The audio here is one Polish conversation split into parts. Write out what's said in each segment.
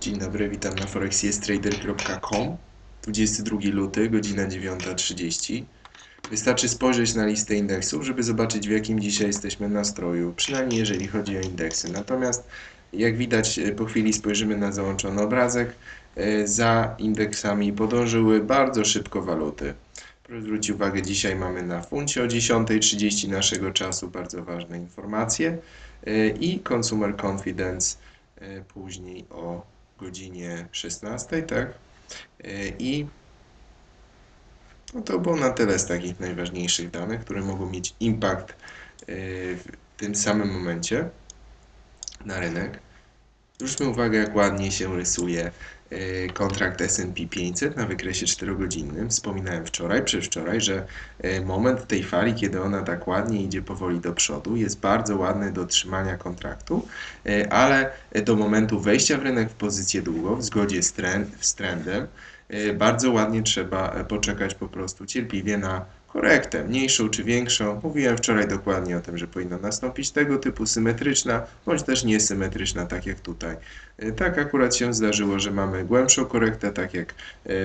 Dzień dobry, witam na forexiesttrader.com 22 luty, godzina 9.30 Wystarczy spojrzeć na listę indeksów, żeby zobaczyć w jakim dzisiaj jesteśmy nastroju, przynajmniej jeżeli chodzi o indeksy. Natomiast jak widać po chwili spojrzymy na załączony obrazek, e, za indeksami podążyły bardzo szybko waluty. Proszę zwrócić uwagę, dzisiaj mamy na funcie o 10.30 naszego czasu bardzo ważne informacje e, i Consumer Confidence e, później o godzinie 16, tak? I no to było na tyle z takich najważniejszych danych, które mogą mieć impact w tym samym momencie na rynek. Zwróćmy uwagę, jak ładnie się rysuje kontrakt S&P 500 na wykresie 4-godzinnym. Wspominałem wczoraj, przedwczoraj, że moment tej fali, kiedy ona tak ładnie idzie powoli do przodu, jest bardzo ładny do trzymania kontraktu, ale do momentu wejścia w rynek w pozycję długą, w zgodzie z, trend, z trendem, bardzo ładnie trzeba poczekać po prostu cierpliwie na korektę, mniejszą czy większą. Mówiłem wczoraj dokładnie o tym, że powinna nastąpić tego typu symetryczna, bądź też niesymetryczna, tak jak tutaj. Tak akurat się zdarzyło, że mamy głębszą korektę, tak jak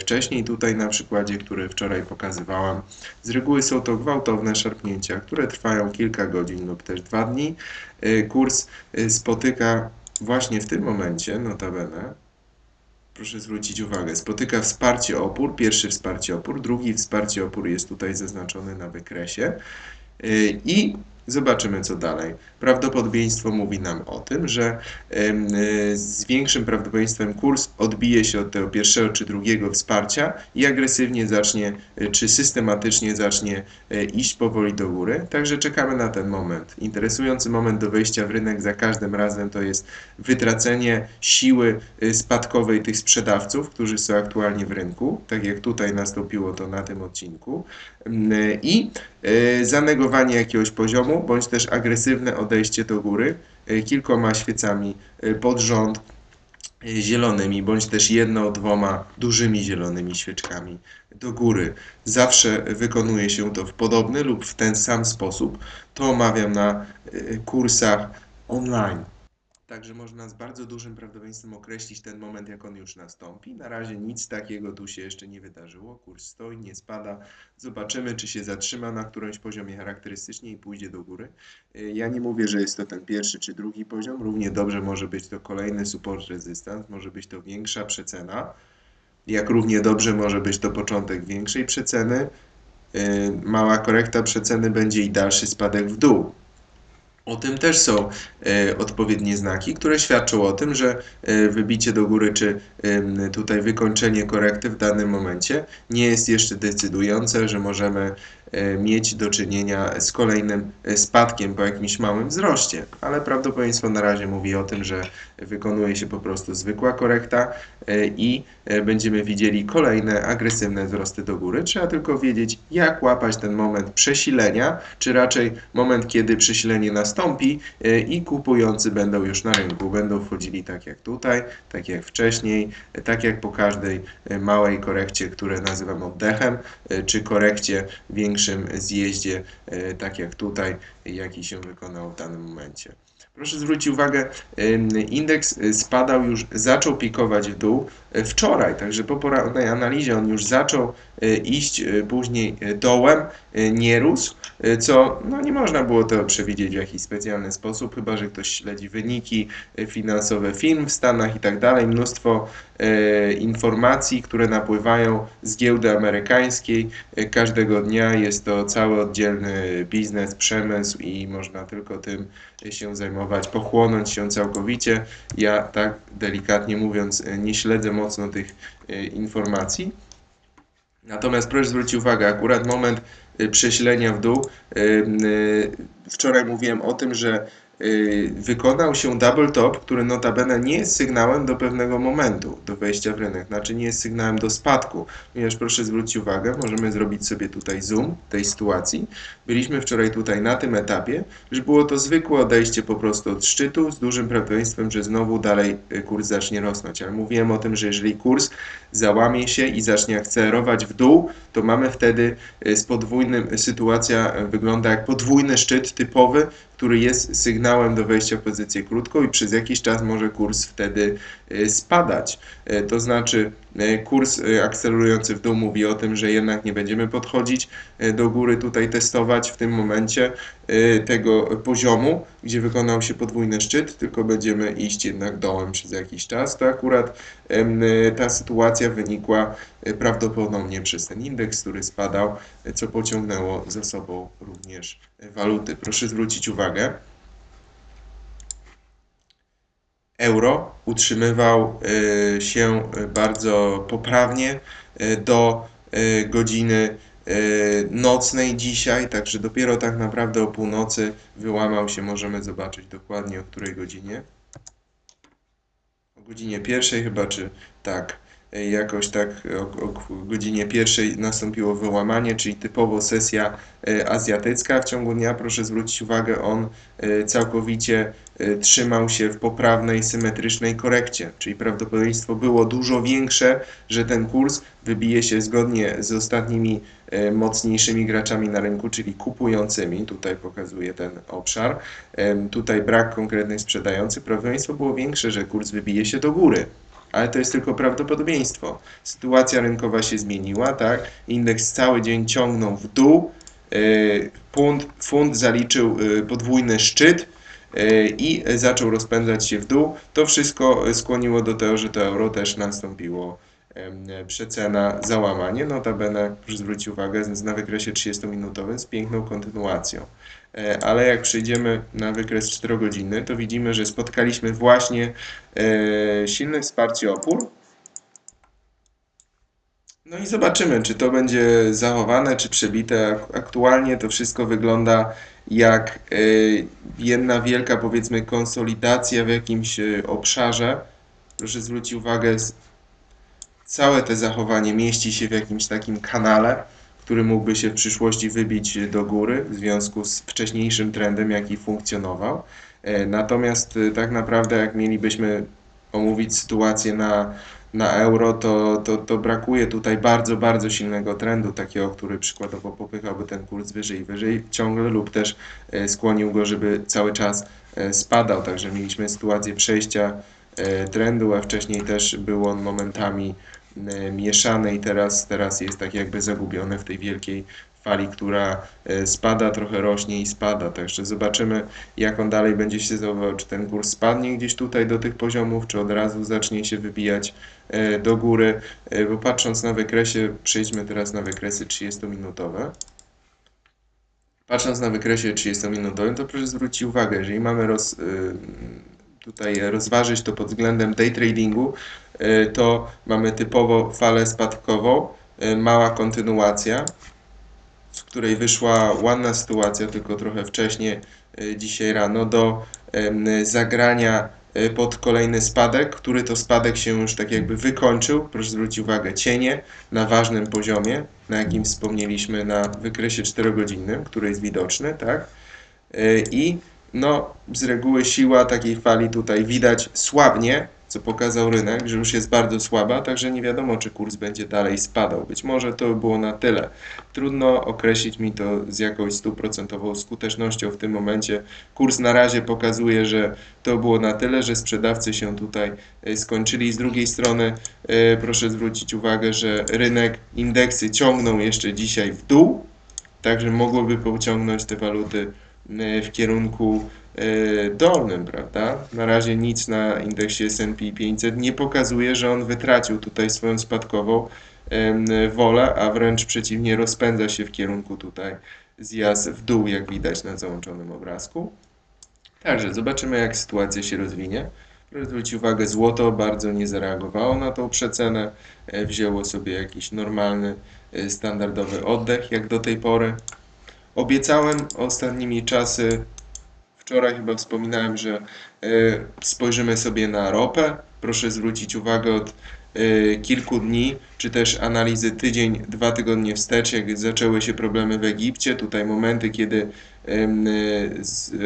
wcześniej tutaj na przykładzie, który wczoraj pokazywałam. Z reguły są to gwałtowne szarpnięcia, które trwają kilka godzin lub też dwa dni. Kurs spotyka właśnie w tym momencie, notabene, proszę zwrócić uwagę, spotyka wsparcie opór, pierwszy wsparcie opór, drugi wsparcie opór jest tutaj zaznaczony na wykresie. I Zobaczymy, co dalej. Prawdopodobieństwo mówi nam o tym, że z większym prawdopodobieństwem kurs odbije się od tego pierwszego czy drugiego wsparcia i agresywnie zacznie, e, czy systematycznie zacznie e, iść powoli do góry. Także czekamy na ten moment. Interesujący moment do wejścia w rynek za każdym razem to jest wytracenie siły e, spadkowej tych sprzedawców, którzy są aktualnie w rynku, tak jak tutaj nastąpiło to na tym odcinku, i zanegowanie jakiegoś poziomu, bądź też agresywne odejście do góry e, kilkoma świecami e, pod rząd e, zielonymi, bądź też jedno, dwoma dużymi zielonymi świeczkami do góry. Zawsze wykonuje się to w podobny lub w ten sam sposób. To omawiam na kursach online. Także można z bardzo dużym prawdopodobieństwem określić ten moment, jak on już nastąpi. Na razie nic takiego tu się jeszcze nie wydarzyło. Kurs stoi, nie spada. Zobaczymy, czy się zatrzyma na którymś poziomie charakterystycznie i pójdzie do góry. Ja nie mówię, że jest to ten pierwszy czy drugi poziom. Równie dobrze może być to kolejny support resistance, może być to większa przecena. Jak równie dobrze może być to początek większej przeceny. Mała korekta przeceny będzie i dalszy spadek w dół. O tym też są e, odpowiednie znaki, które świadczą o tym, że e, wybicie do góry czy tutaj wykończenie korekty w danym momencie nie jest jeszcze decydujące, że możemy mieć do czynienia z kolejnym e, spadkiem po jakimś małym wzroście, ale prawdopodobieństwo na razie mówi o tym, że wykonuje się po prostu zwykła korekta e, i będziemy widzieli kolejne agresywne wzrosty do góry. Trzeba tylko wiedzieć, jak łapać ten moment przesilenia, czy raczej moment, kiedy przesilenie nastąpi i kupujący będą już na rynku, będą wchodzili tak jak tutaj, tak jak wcześniej, tak jak po każdej małej korekcie, które nazywam oddechem, czy korekcie większej większym zjeździe, e, tak jak tutaj, jaki się wykonał w danym momencie. Proszę zwrócić uwagę, indeks spadał już, zaczął pikować w dół e, wczoraj, także po porannej analizie on już zaczął e, iść później dołem, nie rósł, co no nie można było to przewidzieć w jakiś specjalny sposób, chyba że ktoś śledzi wyniki finansowe firm w Stanach i tak dalej, mnóstwo informacji, które napływają z giełdy amerykańskiej. Każdego dnia, jest to cały oddzielny biznes, przemysł i można tylko tym się zajmować, pochłonąć się całkowicie. Ja tak delikatnie mówiąc nie śledzę mocno tych e, informacji. Natomiast proszę zwrócić uwagę, akurat moment e, prześlenia w dół. E, wczoraj mówiłem o tym, że wykonał się double top, który notabene nie jest sygnałem do pewnego momentu, do wejścia w rynek, znaczy nie jest sygnałem do spadku, ponieważ proszę zwrócić uwagę, możemy zrobić sobie tutaj zoom tej sytuacji. Byliśmy wczoraj tutaj na tym etapie, że było to zwykłe odejście po prostu od szczytu z dużym prawdopodobieństwem, że znowu dalej y, kurs zacznie rosnąć, ale mówiłem o tym, że jeżeli kurs załamie się i zacznie akcelerować w dół, to mamy wtedy y, z podwójnym, sytuacja wygląda jak podwójny szczyt typowy, który jest sygnałem do wejścia w pozycję krótką i przez jakiś czas może kurs wtedy e, spadać. E, to znaczy e, kurs akcelerujący w dół mówi o tym, że jednak nie będziemy podchodzić do góry tutaj testować w tym momencie tego poziomu, gdzie wykonał się podwójny szczyt, tylko będziemy iść jednak dołem przez jakiś czas. To akurat ta sytuacja wynikła prawdopodobnie przez ten indeks, który spadał, co pociągnęło za sobą również waluty. Proszę zwrócić uwagę, euro utrzymywał y, się bardzo poprawnie y, do y, godziny nocnej dzisiaj, także dopiero tak naprawdę o północy wyłamał się, możemy zobaczyć dokładnie o której godzinie. O godzinie pierwszej chyba, czy tak jakoś tak o, o, godzinie pierwszej nastąpiło wyłamanie, czyli typowo sesja e, azjatycka w ciągu dnia. Proszę zwrócić uwagę, on e, całkowicie e, trzymał się w poprawnej, symetrycznej korekcie, czyli prawdopodobieństwo było dużo większe, że ten kurs wybije się zgodnie z ostatnimi mocniejszymi graczami na rynku, czyli kupującymi. Tutaj pokazuje ten obszar. Tutaj brak konkretnych sprzedających. Prawdopodobieństwo było większe, że kurs wybije się do góry ale to jest tylko prawdopodobieństwo. Sytuacja rynkowa się zmieniła, tak? Indeks cały dzień ciągnął w dół, Fund, e, fund zaliczył e, podwójny szczyt e, i zaczął rozpędzać się w dół. To wszystko skłoniło do tego, że to euro też nastąpiło przecena, załamanie. Notabene, proszę zwrócić uwagę, na wykresie 30-minutowym z piękną kontynuacją. E, ale jak przejdziemy na wykres 4 godziny, to widzimy, że spotkaliśmy właśnie e, silne wsparcie opór. No i zobaczymy, czy to będzie zachowane, czy przebite. Aktualnie to wszystko wygląda jak e, jedna wielka, powiedzmy, konsolidacja w jakimś obszarze. Proszę zwrócić uwagę, całe to zachowanie mieści się w jakimś takim kanale który mógłby się w przyszłości wybić do góry w związku z wcześniejszym trendem, jaki funkcjonował. E, natomiast e, tak naprawdę, jak mielibyśmy omówić sytuację na, na euro, to, to, to brakuje tutaj bardzo, bardzo silnego trendu, takiego, który przykładowo popychałby ten kurs wyżej i wyżej ciągle lub też e, skłonił go, żeby cały czas spadał. Także mieliśmy sytuację przejścia trendu, a wcześniej też był on momentami mieszane i teraz, teraz jest tak jakby zagubione w tej wielkiej fali, która e, spada, trochę rośnie i spada. Także zobaczymy, jak on dalej będzie się zachowywał. Czy ten kurs spadnie gdzieś tutaj do tych poziomów, czy od razu zacznie się wybijać e, do góry. Bo patrząc na wykresie, przejdźmy teraz na wykresy 30-minutowe. Patrząc na wykresie 30-minutowym, to proszę zwrócić uwagę, jeżeli mamy roz, tutaj rozważyć to pod względem day tradingu, y, to mamy typowo falę spadkową, y, mała kontynuacja, z której wyszła ładna sytuacja, tylko trochę wcześniej, y, dzisiaj rano, do zagrania pod kolejny spadek, który to spadek się już tak jakby wykończył. Proszę zwrócić uwagę, cienie na ważnym poziomie, na jakim wspomnieliśmy na wykresie 4-godzinnym, który jest widoczny, tak? I no z reguły siła takiej fali tutaj widać słabnie, co pokazał rynek, że już jest bardzo słaba, także nie wiadomo, czy kurs będzie dalej spadał. Być może to by było na tyle. Trudno określić mi to z jakąś stuprocentową skutecznością w tym momencie. Kurs na razie pokazuje, że to było na tyle, że sprzedawcy się tutaj e, skończyli. Z drugiej strony e, proszę zwrócić uwagę, że rynek, indeksy ciągną jeszcze dzisiaj w dół, także mogłoby pociągnąć te waluty w kierunku e, dolnym, prawda? Na razie nic na indeksie S&P 500 nie pokazuje, że on wytracił tutaj swoją spadkową wolę, a wręcz przeciwnie rozpędza się w kierunku tutaj zjazd w dół, jak widać na załączonym obrazku. Także zobaczymy, jak sytuacja się rozwinie. Proszę zwrócić uwagę, złoto bardzo nie zareagowało na tą przecenę, e, wzięło sobie jakiś normalny, standardowy oddech, jak do tej pory. Obiecałem ostatnimi czasy, wczoraj chyba wspominałem, że e, spojrzymy sobie na ropę. Proszę zwrócić uwagę od e, kilku dni, czy też analizy tydzień, dwa tygodnie wstecz, jak zaczęły się problemy w Egipcie. Tutaj momenty, kiedy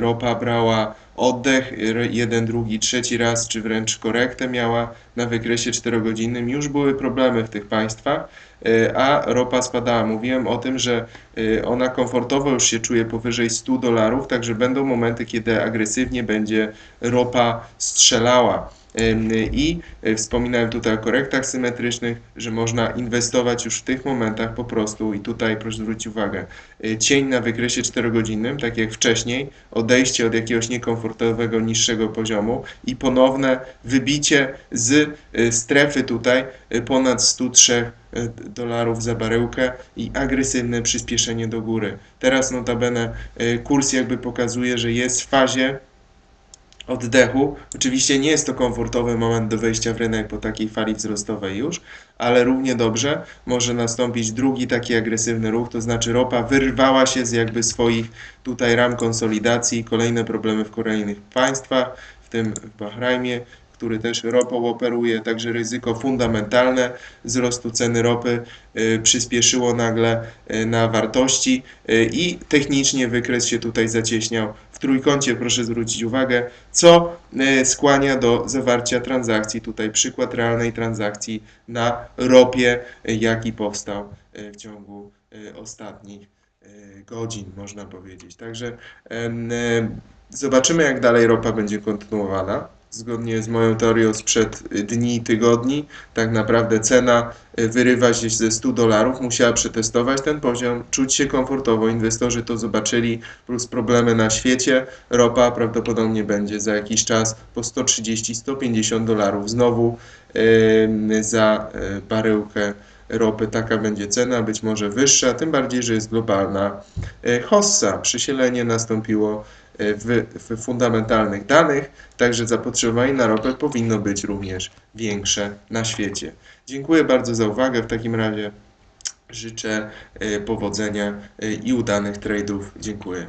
ropa brała oddech, jeden, drugi, trzeci raz, czy wręcz korektę miała na wykresie 4-godzinnym. Już były problemy w tych państwach, y, a ropa spadała. Mówiłem o tym, że y, ona komfortowo już się czuje powyżej 100 dolarów, także będą momenty, kiedy agresywnie będzie ropa strzelała. I y, wspominałem tutaj o korektach symetrycznych, że można inwestować już w tych momentach po prostu i tutaj proszę zwrócić uwagę, y, cień na wykresie 4-godzinnym, tak jak wcześniej, odejście od jakiegoś niekomfortowego, niższego poziomu i ponowne wybicie z y, strefy tutaj ponad 103 y, dolarów za baryłkę i agresywne przyspieszenie do góry. Teraz notabene kurs jakby pokazuje, że jest w fazie oddechu. Oczywiście nie jest to komfortowy moment do wejścia w rynek po takiej fali wzrostowej już, ale równie dobrze może nastąpić drugi taki agresywny ruch, to znaczy ropa wyrwała się z jakby swoich tutaj ram konsolidacji, kolejne problemy w kolejnych państwach, w tym w Bahrajmie, który też ropą operuje, także ryzyko fundamentalne wzrostu ceny ropy y, przyspieszyło nagle y, na wartości y, i technicznie wykres się tutaj zacieśniał w trójkącie, proszę zwrócić uwagę, co skłania do zawarcia transakcji, tutaj przykład realnej transakcji na ropie, jaki powstał w ciągu ostatnich godzin, można powiedzieć. Także zobaczymy, jak dalej ropa będzie kontynuowana. Zgodnie z moją teorią sprzed y, dni, tygodni, tak naprawdę cena y, wyrywa się ze 100 dolarów, musiała przetestować ten poziom, czuć się komfortowo, inwestorzy to zobaczyli, plus problemy na świecie, ropa prawdopodobnie będzie za jakiś czas po 130-150 dolarów. Znowu ym, za y, baryłkę ropy, taka będzie cena, być może wyższa, tym bardziej, że jest globalna. Y, hossa, przysielenie nastąpiło y, w, w fundamentalnych danych, także zapotrzebowanie na ropę powinno być również większe na świecie. Dziękuję bardzo za uwagę. W takim razie życzę y, powodzenia y, i udanych trade'ów. Dziękuję.